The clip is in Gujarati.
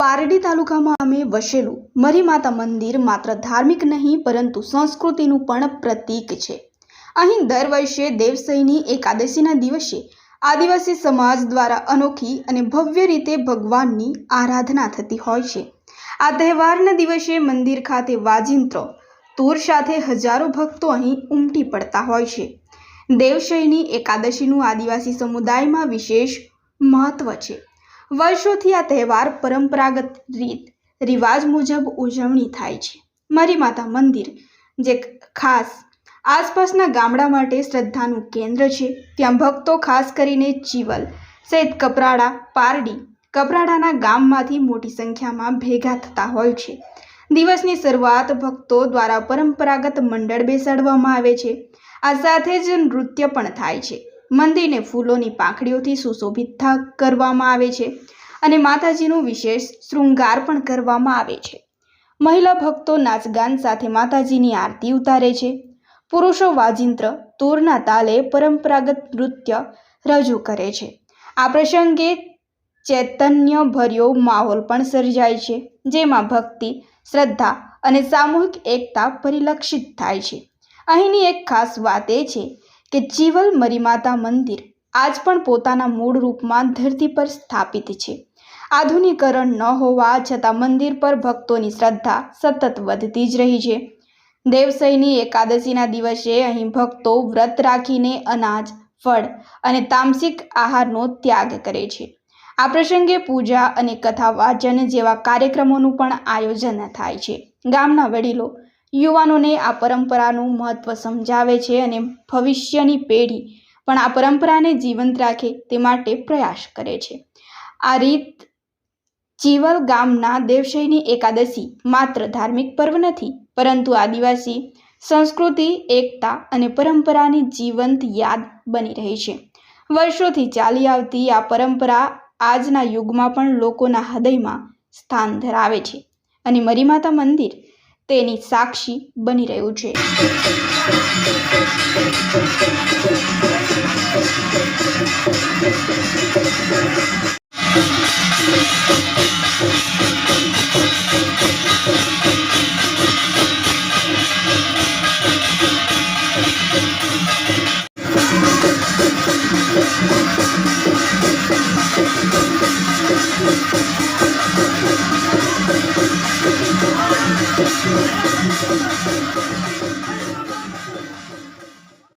પારડી તાલુકામાં અમે વસેલું. મરી માતા મંદિર માત્ર ધાર્મિક નહીં, પરંતુ સંસ્કૃતિનું પણ પ્રતીક છે. અહીં દર વર્ષે દેવસઈની એકાદશીના દિવસે આદિવાસી સમાજ દ્વારા અનોખી અને ભવ્ય રીતે ભગવાનની આરાધના થતી હોય છે. આ તહેવારના દિવસે મંદિર ખાતે વાજિંત્રો તૂર સાથે હજારો ભક્તો અહીં ઉમટી પડતા હોય છે. દેવશયની એકાદશીનું આદિવાસી સમુદાયમાં વિશેષ મહત્વ છે. વર્ષોથી આ તહેવાર પરંપરાગત રીત, રિવાજ મુજબ ઉજવણી થાય છે. મારી માતા મંદિર, જે ખાસ આસપાસના ગામડા માટે શ્રદ્ધાનું કેન્દ્ર છે, ત્યાં ભક્તો ખાસ કરીને ચીવલ સહિત કપરાડા, પારડી કપરાડાના ગામમાંથી મોટી સંખ્યામાં ભેગા થતા હોય છે. દિવસની શરૂઆત ભક્તો દ્વારા પરંપરાગત મંડળ બેસાડવામાં આવે છે. આ સાથે જ નૃત્ય પણ થાય છે. મંદિરને ફૂલોની પાંખડીઓથી સુશોભિત કરવામાં આવે છે અને માતાજીનું વિશેષ શૃંગાર પણ કરવામાં આવે છે. મહિલા ભક્તો નાચગાન સાથે માતાજીની આરતી ઉતારે છે. પુરુષો વાજિંત્ર, તૂરના તાલે પરંપરાગત નૃત્ય રજૂ કરે છે. આ પ્રસંગે ચૈતન્યભર્યો માહોલ પણ સર્જાય છે, જેમાં ભક્તિ શ્રદ્ધા અને સામૂહિક એકતા પરિલક્ષિત થાય છે. અહીંની એક ખાસ વાત એ છે કે જીવલ મરીમાતા મંદિર આજ પણ પોતાના મૂળ રૂપમાં ધરતી પર સ્થાપિત છે. આધુનિકરણ ન હોવા છતાં મંદિર પર ભક્તોની શ્રદ્ધા સતત વધતી જ રહી છે. દેવસઈની એકાદશીના દિવસે અહીં ભક્તો વ્રત રાખીને અનાજ, ફળ અને તામસિક આહારનો ત્યાગ કરે છે. આ પ્રસંગે પૂજા અને કથા વાચન જેવા કાર્યક્રમોનું પણ આયોજન થાય છે. ગામના વડીલો યુવાનોને આ પરંપરાનું મહત્ત્વ સમજાવે છે અને ભવિષ્યની પેઢી પણ આ પરંપરાને જીવંત રાખે તે માટે પ્રયાસ કરે છે. આ રીત ચીવલ ગામના દેવશયની એકાદશી માત્ર ધાર્મિક પર્વ નથી, પરંતુ આદિવાસી સંસ્કૃતિ, એકતા અને પરંપરાની જીવંત યાદ બની રહી છે. વર્ષોથી ચાલી આવતી આ પરંપરા આજના યુગમાં પણ લોકોના હૃદયમાં સ્થાન ધરાવે છે અને મરીમાતા મંદિર તેની સાક્ષી બની રહ્યું છે.